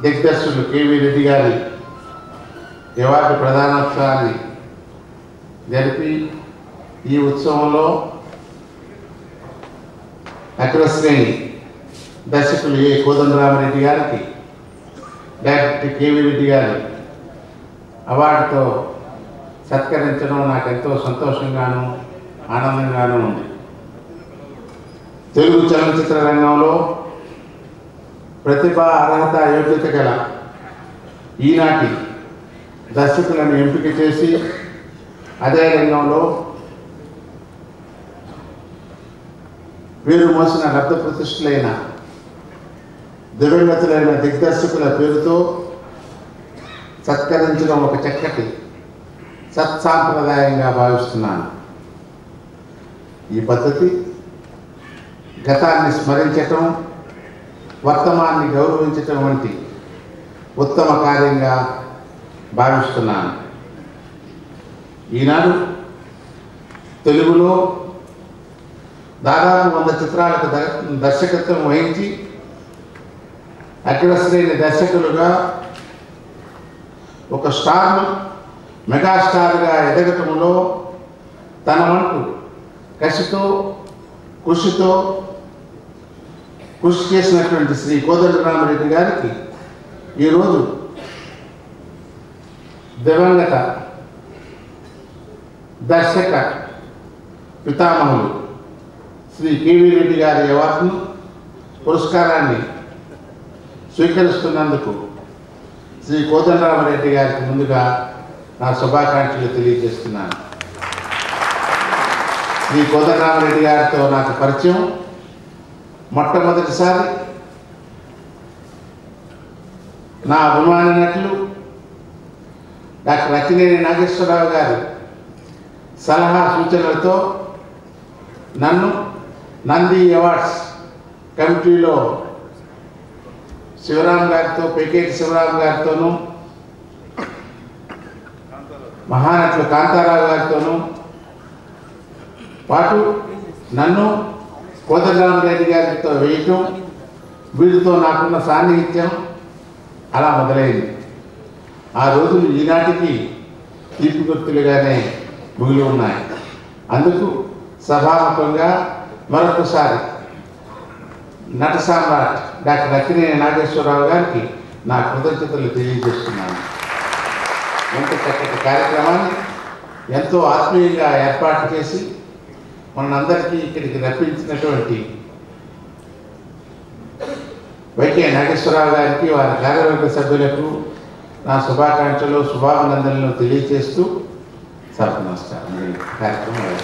దిగ్దర్శకులు KV Reddy గారి award ప్రధానోత్సవాన్ని జరిపి ఈ ఉత్సవంలో అగ్రశ్రేణి దర్శకులు ఏ. కోదండరామరెడ్డి గారికి డైరెక్టర్ కేవీ రెడ్డి గారి అవార్డుతో సత్కరించడం నాకు ఎంతో సంతోషంగాను ఆనందంగాను ఉంది. తెలుగు చలనచిత్ర రంగంలో ప్రతిభ అర్హత యోగ్యత గల ఈనాటి దర్శకులను ఎంపిక చేసి అదే రంగంలో పేరు మోసిన లబ్ధ ప్రతిష్ఠులైన దివంగతులైన దిగ్దర్శకుల పేరుతో సత్కరించడం ఒక చక్కటి సత్సాంప్రదాయంగా భావిస్తున్నాను. ఈ పద్ధతి గతాన్ని స్మరించటం వర్తమాన్ని గౌరవించటం వంటి ఉత్తమ కార్యంగా భావిస్తున్నాను. ఈనాడు తెలుగులో దాదాపు వంద చిత్రాలకు దర్శకత్వం వహించి అగ్రశ్రేణి దర్శకులుగా ఒక స్టార్ మెగాస్టార్గా ఎదగటంలో తన వంటు కసితో కృషితో కృషి చేసినటువంటి శ్రీ కోదండరామరెడ్డి గారికి ఈరోజు దివంగత దర్శక పితామహులు శ్రీ కేవీ రెడ్డి గారి అవార్డును పురస్కారాన్ని స్వీకరిస్తున్నందుకు శ్రీ కోదండరామరెడ్డి గారికి ముందుగా నా శుభాకాంక్షలు తెలియజేస్తున్నాను. శ్రీ కోదండరామరెడ్డి గారితో నాకు పరిచయం. మొట్టమొదటిసారి నా అభిమాని నటులు డాక్టర్ అక్కినేని నాగేశ్వరరావు గారి సలహా సూచనలతో నన్ను నంది అవార్డ్స్ కమిటీలో శివరాం గారితో పెకేటి శివరాం గారితోనూ మహానటులు కాంతారావు గారితోనూ పాటు నన్ను కోదండరామరెడ్డి గారితో వేయటం వీరితో నాకున్న సాన్నిహిత్యం అలా మొదలైంది. ఆ రోజులు ఈనాటికి తీపి గుర్తులుగానే మిగిలి ఉన్నాయి. అందుకు సభాముఖంగా మరొకసారి నట సామ్రాట్ డాక్టర్ అక్కినేని నాగేశ్వరరావు గారికి నా కృతజ్ఞతలు తెలియజేస్తున్నాను. ఎంత చక్కటి కార్యక్రమాన్ని ఎంతో ఆత్మీయంగా ఏర్పాటు చేసి మనందరికీ ఇక్కడికి రప్పించినటువంటి వైకే నాగేశ్వరరావు గారికి వారి కార్యవర్గ సభ్యులకు నా శుభాకాంక్షలు శుభాభినందనలు తెలియజేస్తూ సభ నమస్కారం కార్యక్రమం